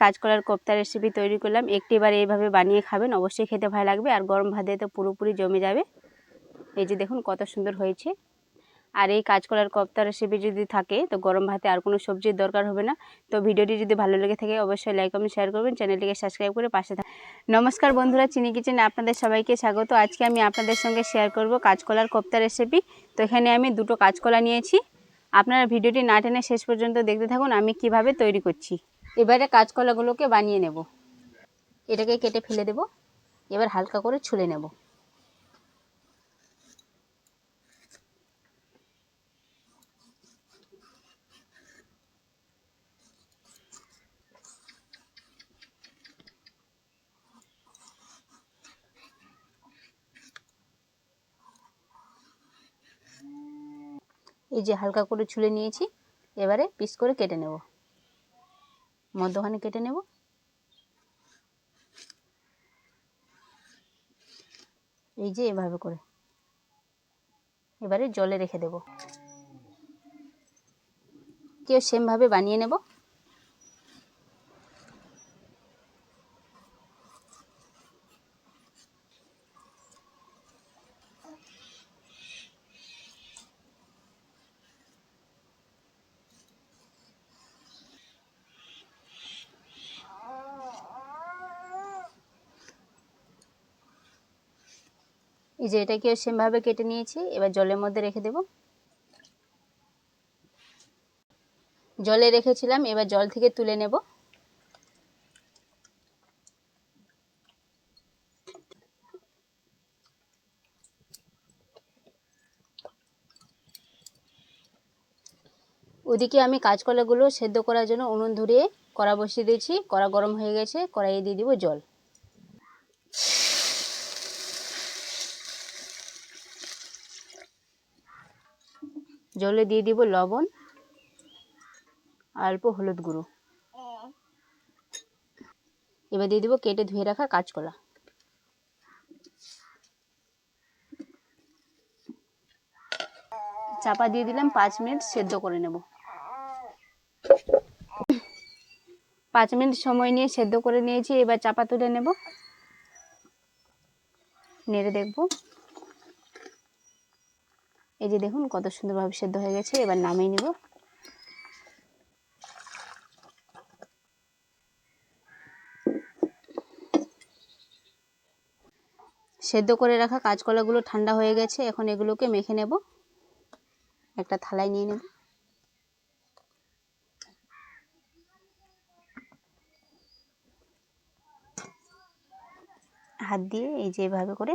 কাঁচকলার কোপ্তা রেসিপি তৈরি করলাম। একটিবার এইভাবে বানিয়ে খাবেন, অবশ্যই খেতে ভালো লাগবে। আর গরম ভাতে তো পুরোপুরি জমে যাবে। এই যে দেখুন কত সুন্দর হয়েছে। আর এই কাঁচকলার কোপ্তা রেসিপি যদি থাকে, তো গরম ভাতে আর কোনো সবজির দরকার হবে না। তো ভিডিওটি যদি ভালো লেগে থাকে, অবশ্যই লাইক কমেন্ট শেয়ার করবেন। চ্যানেলটিকে সাবস্ক্রাইব করে পাশে থাক নমস্কার বন্ধুরা, চিনি কিচেনে আপনাদের সবাইকে স্বাগত। আজকে আমি আপনাদের সঙ্গে শেয়ার করব কাঁচকলার কোপ্তা রেসিপি তো এখানে আমি দুটো কাঁচকলা নিয়েছি। আপনারা ভিডিওটি না টেনে শেষ পর্যন্ত দেখতে থাকুন, আমি কীভাবে তৈরি করছি। এবারে কাঁচকলাগুলোকে বানিয়ে নেব। এটাকে কেটে ফেলে দেব। এবার হালকা করে ছুলে নেব। এই যে হালকা করে ছুলে নিয়েছি, এবারে পিস করে কেটে নেব। মধ্যখানে কেটে নেব। এই যে এভাবে করে। এবারে জলে রেখে দেব। কেউ সেমভাবে বানিয়ে নেব। এই যে এটাকেও সেমভাবে কেটে নিয়েছি, এবার জলের মধ্যে রেখে দেব। জলে রেখেছিলাম, এবার জল থেকে তুলে নেব। ওদিকে আমি কাঁচকলাগুলো সেদ্ধ করার জন্য উনুন ধরিয়ে কড়া বসিয়ে দিয়েছি, কড়া গরম হয়ে গেছে, কড়াইয়ে দিয়ে দিব জল। জলে দিয়ে দিব লবণ, অল্প হলুদ গুঁড়ো। এবার দিয়ে দিব কেটে ধুয়ে রাখা কাঁচকলা। চাপা দিয়ে দিলাম পাঁচ মিনিট সেদ্ধ করে নেব। পাঁচ মিনিট সময় নিয়ে সেদ্ধ করে নিয়েছি, এবার চাপা তুলে নেব। নেড়ে দেখব। এই যে দেখুন, কত সুন্দরভাবে সেদ্ধ হয়ে গেছে। এবার নামিয়ে নিব। সেদ্ধ করে রাখা কাঁচকলাগুলো ঠান্ডা হয়ে গেছে। এখন এগুলোকে মেখে নেব। একটা থালায় নিয়ে নেব। হাত দিয়ে এই যে এভাবে করে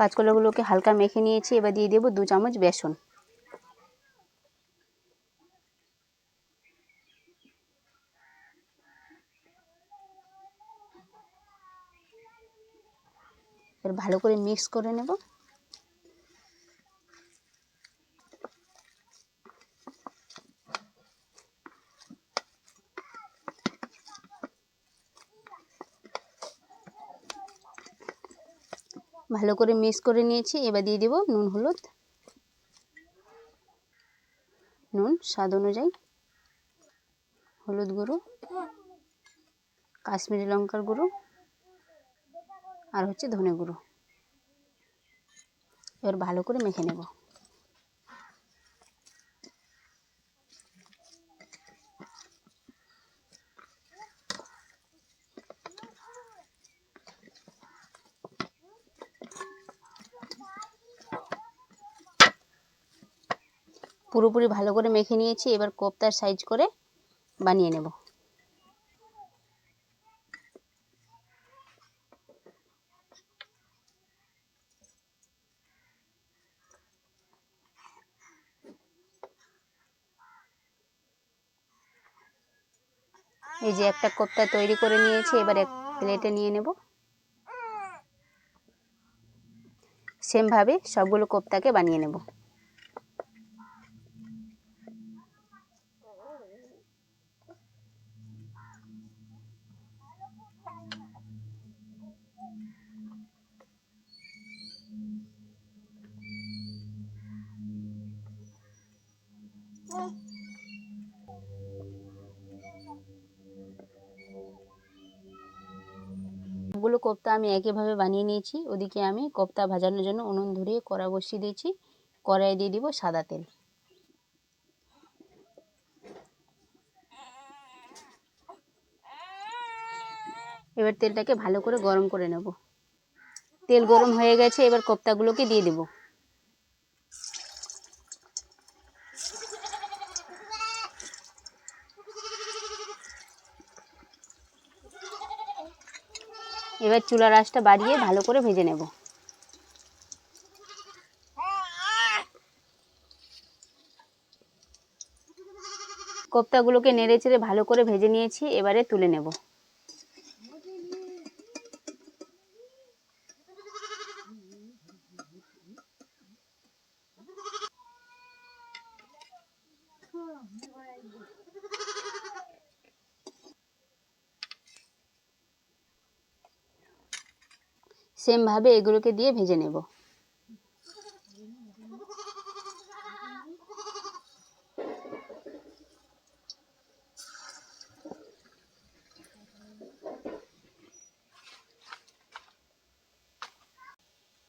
কাঁচকলাগুলোকে হালকা মেখে নিয়েছি, এবার দিয়ে দেবো দু চামচ বেসন। এবার ভালো করে মিক্স করে নেব। ভালো করে মিক্স করে নিয়েছি। এবার দিয়ে দেব নুন, হলুদ। নুন, স্বাদ অনুযায়ী। হলুদ গুঁড়ো, কাশ্মীরি লঙ্কার গুঁড়ো, আর হচ্ছে ধনে গুঁড়ো। এবার ভালো করে মেখে নেব। পুরোপুরি ভালো করে মেখে নিয়েছি, এবার কোপ্তার সাইজ করে বানিয়ে নেব। এই যে একটা কোপ্তা তৈরি করে নিয়েছি, এবার এক প্লেটে নিয়ে নেব। সেমভাবে সবগুলো কোপ্তাকে বানিয়ে নেব সবগুলো কোপ্তা আমি একইভাবে বানিয়ে নিয়েছি। ওদিকে আমি কোপ্তা ভাজানোর জন্য উনুন ধরিয়ে কড়া বসিয়ে দিয়েছি। কড়াই দিয়ে দিব সাদা তেল। এবার তেলটাকে ভালো করে গরম করে নেব। তেল গরম হয়ে গেছে, এবার কোপ্তাগুলোকে দিয়ে দেব। এবার চুলার আঁচটা বাড়িয়ে ভালো করে ভেজে নেব। কোপ্তাগুলোকে নেড়ে চেড়ে ভালো করে ভেজে নিয়েছি, এবারে তুলে নেব। সেমভাবে এগুলোকে দিয়ে ভেজে নেব।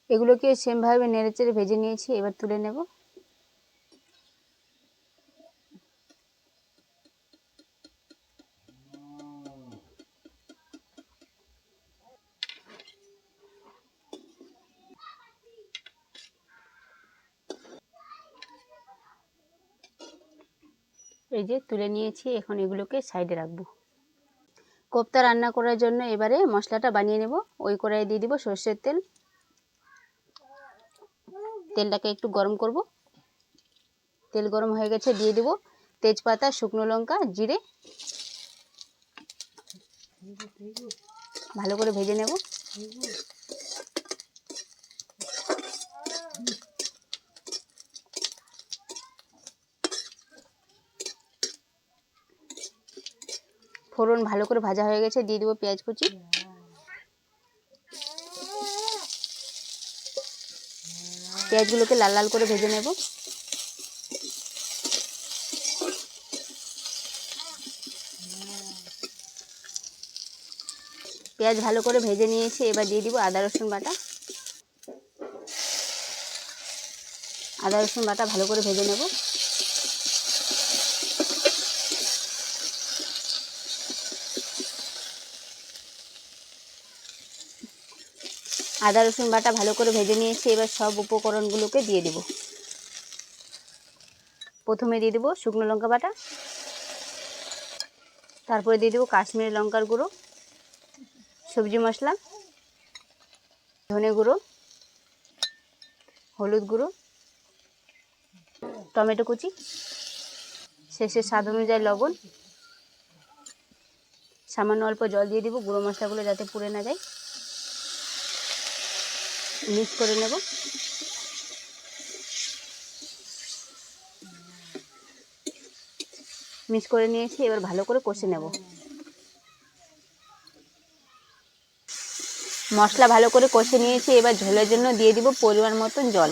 এগুলোকে সেমভাবে নেড়েচেড়ে ভেজে নিয়েছি এবার তুলে নেব। এই যে তুলে নিয়েছি, এখন এগুলোকে সাইডে রাখব। কোপ্তা রান্না করার জন্য এবারে মশলাটা বানিয়ে নেব। ওই কড়াইয়ে দিয়ে দিব সর্ষের তেল। তেলটাকে একটু গরম করব। তেল গরম হয়ে গেছে, দিয়ে দিব তেজপাতা, শুকনো লঙ্কা, জিরে। ভালো করে ভেজে নেব। ফোড়ন ভালো করে ভাজা হয়ে গেছে, দিয়ে দেবো পেঁয়াজ কুচি। পেঁয়াজগুলোকে লাল লাল করে ভেজে নেব। পেঁয়াজ ভালো করে ভেজে নিয়েছি, এবার দিয়ে দিব আদা, রসুন বাটা। আদা, রসুন বাটা ভালো করে ভেজে নেব। আদা, রসুন বাটা ভালো করে ভেজে নিয়েছি। এবার সব উপকরণগুলোকে দিয়ে দেব। প্রথমে দিয়ে দেবো শুকনো লঙ্কা বাটা। তারপরে দিয়ে দেবো কাশ্মীরি লঙ্কার গুঁড়ো, সবজি মশলা, ধনে গুঁড়ো, হলুদ গুঁড়ো, টমেটো কুচি শেষে স্বাদ অনুযায়ী লবণ। সামান্য অল্প জল দিয়ে দিব, গুঁড়ো মশলাগুলো যাতে পুড়ে না যায়। মিক্স করে নেব। মিক্স করে নিয়েছি, এবার ভালো করে কষে নেব। মশলা ভালো করে কষে নিয়েছি, এবার ঝোলের জন্য দিয়ে দিব পরিমাণ মতন জল।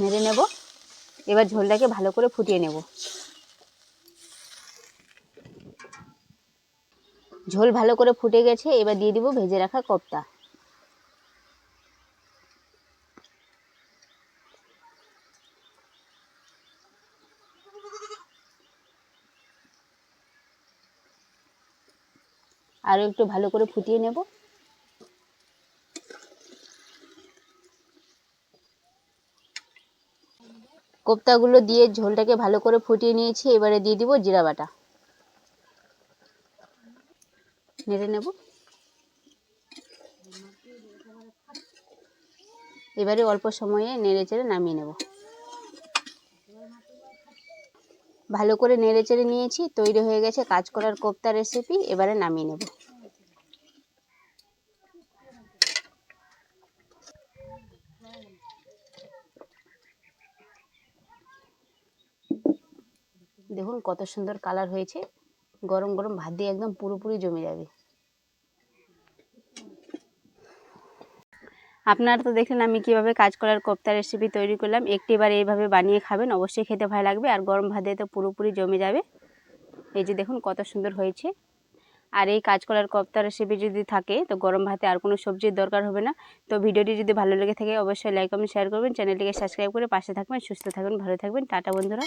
নেড়ে নেব, এবার ঝোলটাকে ভালো করে ফুটিয়ে নেব। ঝোল ভালো করে ফুটে গেছে, এবার দিয়ে দিব ভেজে রাখা কোপ্তা। আরও একটু ভালো করে ফুটিয়ে নেব। কোপ্তাগুলো দিয়ে ঝোলটাকে ভালো করে ফুটিয়ে নিয়েছি, এবারে দিয়ে দিব জিরা বাটা। নেড়ে নেব। এবারে অল্প সময়ে নেড়ে চেড়ে নামিয়ে নেব। ভালো করে নেড়ে চেড়ে নিয়েছি, তৈরি হয়ে গেছে কাজ করার কোপ্তা রেসিপি এবারে নামিয়ে নেব। দেখুন কত সুন্দর কালার হয়েছে। গরম গরম ভাত দিয়ে একদম পুরোপুরি জমে যাবে। আপনারা তো দেখলেন আমি কীভাবে কাঁচকলার কোপ্তা রেসিপি তৈরি করলাম। একটিবার এইভাবে বানিয়ে খাবেন, অবশ্যই খেতে ভালো লাগবে। আর গরম ভাত দিয়ে তো পুরোপুরি জমে যাবে। এই যে দেখুন কত সুন্দর হয়েছে। আর এই কাঁচকলার কোপ্তা রেসিপি যদি থাকে, তো গরম ভাতে আর কোনো সবজির দরকার হবে না। তো ভিডিওটি যদি ভালো লেগে থাকে, অবশ্যই লাইক কমেন্ট শেয়ার করবেন। চ্যানেলটিকে সাবস্ক্রাইব করে পাশে থাকবেন, সুস্থ থাকবেন, ভালো থাকবেন। টাটা বন্ধুরা।